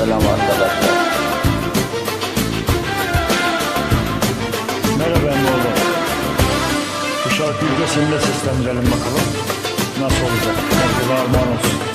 Selam arkadaşlar. Merhaba Emmoğlu. Bu şarkıyı da seninle seslendirelim bakalım. Nasıl olacak? Herkese armağan olsun.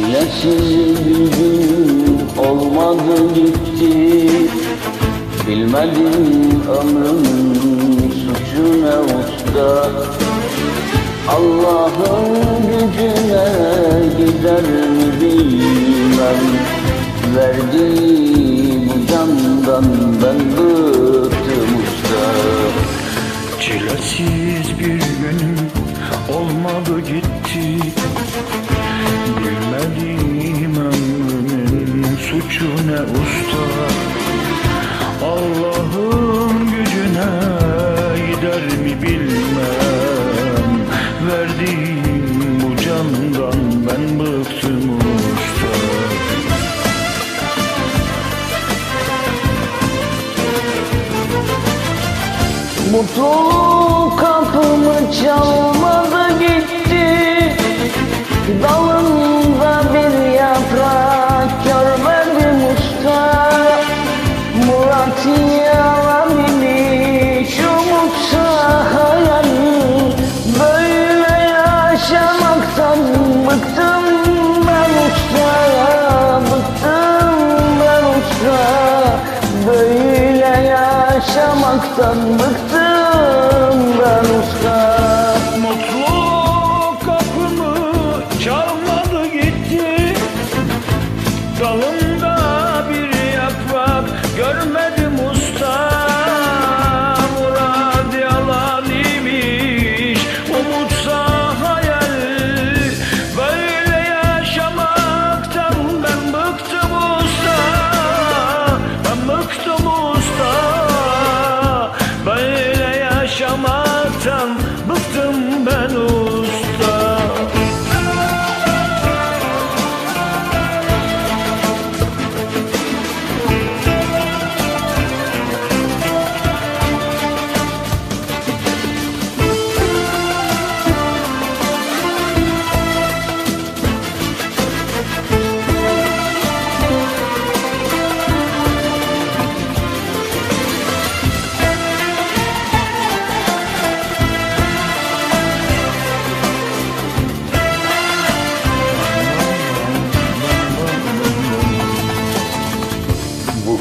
Çilesiz bir gün olmadı gitti Bilmedim ömrümün suçu ne usta. Allah'ın gücüne gider mi bilmem. Verdiği bu candan ben bıktım Mutluluk kapımı çalmadı gitti. Dalında bir yaprak görmedim usta. Murat yalamış umutsa hayal. Böyle yaşamaktan bıktım ben usta Bıktım ben usta. Böyle yaşamaktan bıktım ben usta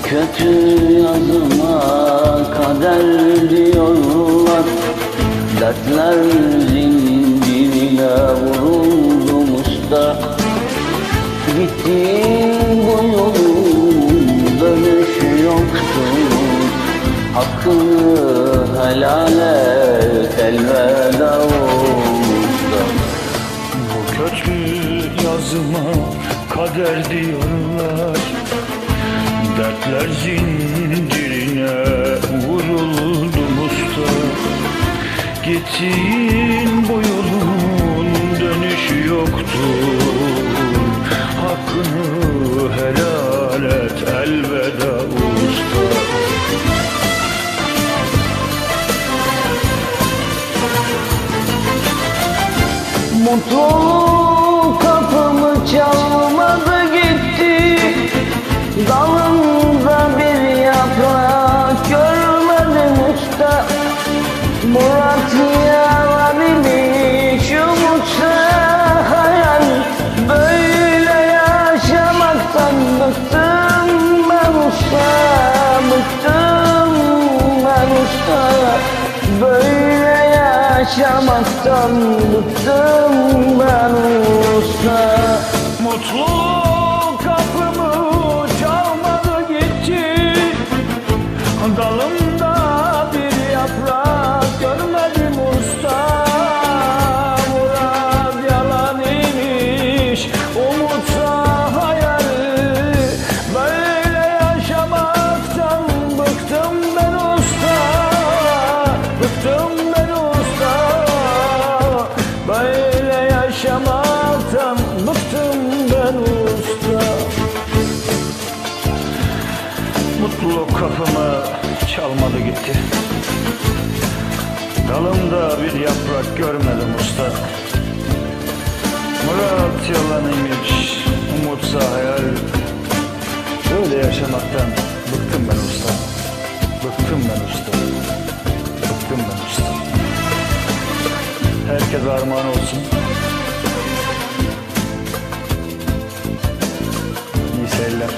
kötü yazıma kader diyorlar. Dertler zincirine vuruldum usta Gittiğin bu yolun dönüşü yoktu. Hakkını helal et elveda usta Bu kötü yazıma kader diyorlar Dertler zincirine vuruldum usta Gittiğin bu yolun dönüşü yoktur Hakkını helal et elveda usta. Mutluluk kapımı çalmadı gitti. Dalında yaşamaktan bıktım ben usta. Mutluluk kapımı çalmadı gitti. Dalımda bir yaprak görmedim usta. Murat yalanıymış, umutsa hayal. Böyle yaşamaktan bıktım ben usta. Bıktım ben usta. Bıktım ben usta. Herkese armağan olsun. İyi seyirler